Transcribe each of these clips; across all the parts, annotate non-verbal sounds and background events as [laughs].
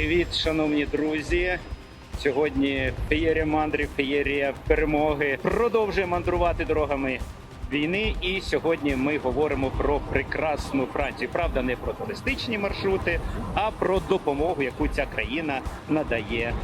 Привіт, шановні друзі. Сьогодні феєрія мандрів, феєрія перемоги. Продовжує мандрувати дорогами війни. І сьогодні ми говоримо про прекрасну Францію. Правда, не про туристичні маршрути, а про допомогу, яку ця країна надає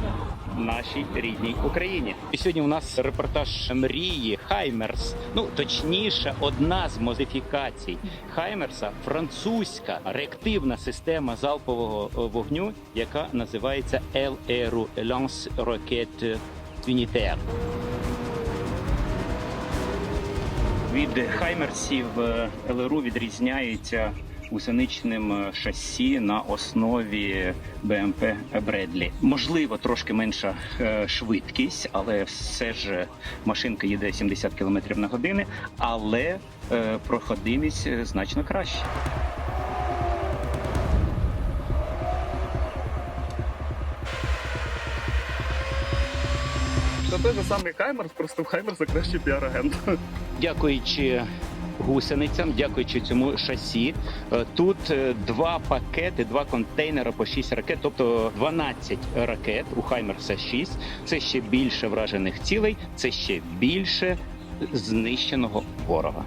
нашій рідній Україні. І сьогодні у нас репортаж мрії Хаймерс. Ну точніше, одна з модифікацій Хаймерса французька реактивна система залпового е, вогню, яка називається LRU Lance Rocket Unitaire. Від Хаймерсів е, ЛРУ відрізняється гусеничним е, шасі на основі БМП Бредлі. Можливо, трошки менша е, швидкість, але все ж машинка їде 70 км на годину, але проходимість значно краще. Це той же самий Хаймерс, просто в Хаймерса краще піар-агент. Дякуючи гусеницям, дякуючи цьому шасі, е, тут е, два пакети, два контейнери по 6 ракет, тобто 12 ракет у Хаймерса 6. Це ще більше вражених цілей, це ще більше знищеного ворога.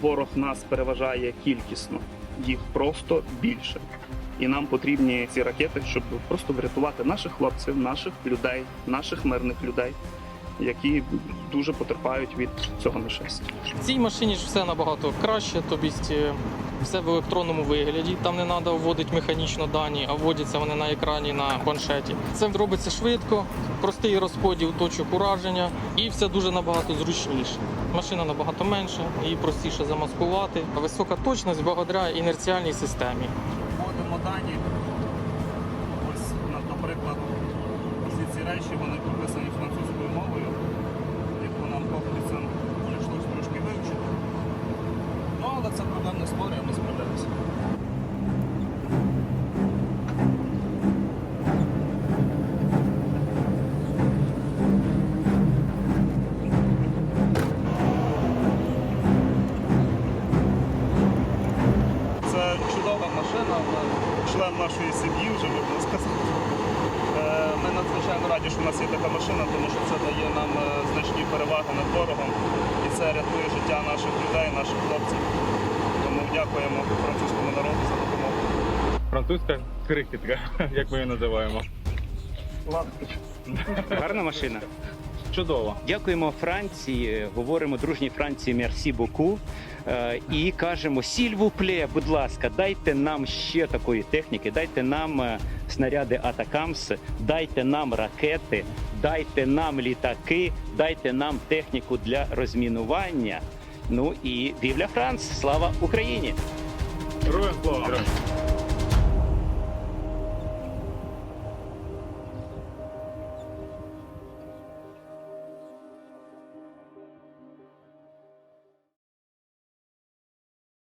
Ворог нас переважає кількісно, їх просто більше. І нам потрібні ці ракети, щоб просто врятувати наших хлопців, наших людей, наших мирних людей, які дуже потерпають від цього нашестя. В цій машині ж все набагато краще, тобто е, все в електронному вигляді. Там не треба вводити механічно дані, а вводяться вони на екрані на планшеті. Це робиться швидко, простий розподіл точок ураження, і все дуже набагато зручніше. Машина набагато менша, її простіше замаскувати. Висока точність благодаря інерціальній системі. Вводимо дані. Ось, наприклад, всі ці речі вони прописані французькою мовою, яку нам поки прийшлось трошки вивчити. Але це проблем не створює, ми справляємося. Це чудова машина, вона член нашої сім'ї вже можна сказати. Раді, що в нас є така машина, тому що це дає нам е, значні переваги над ворогом і це рятує життя наших людей, наших хлопців. Тому дякуємо французькому народу за допомогу. Французька крихітка, [laughs] як ми її називаємо. Ладно. Гарна машина. Чудово. Дякуємо Франції. Говоримо дружній Франції мерсі боку. І кажемо сільвупле, будь ласка, дайте нам ще такої техніки, дайте нам е, снаряди Атакамс, дайте нам ракети, дайте нам літаки, дайте нам техніку для розмінування. Ну і Вівля Франц! Слава Україні! Героям слава!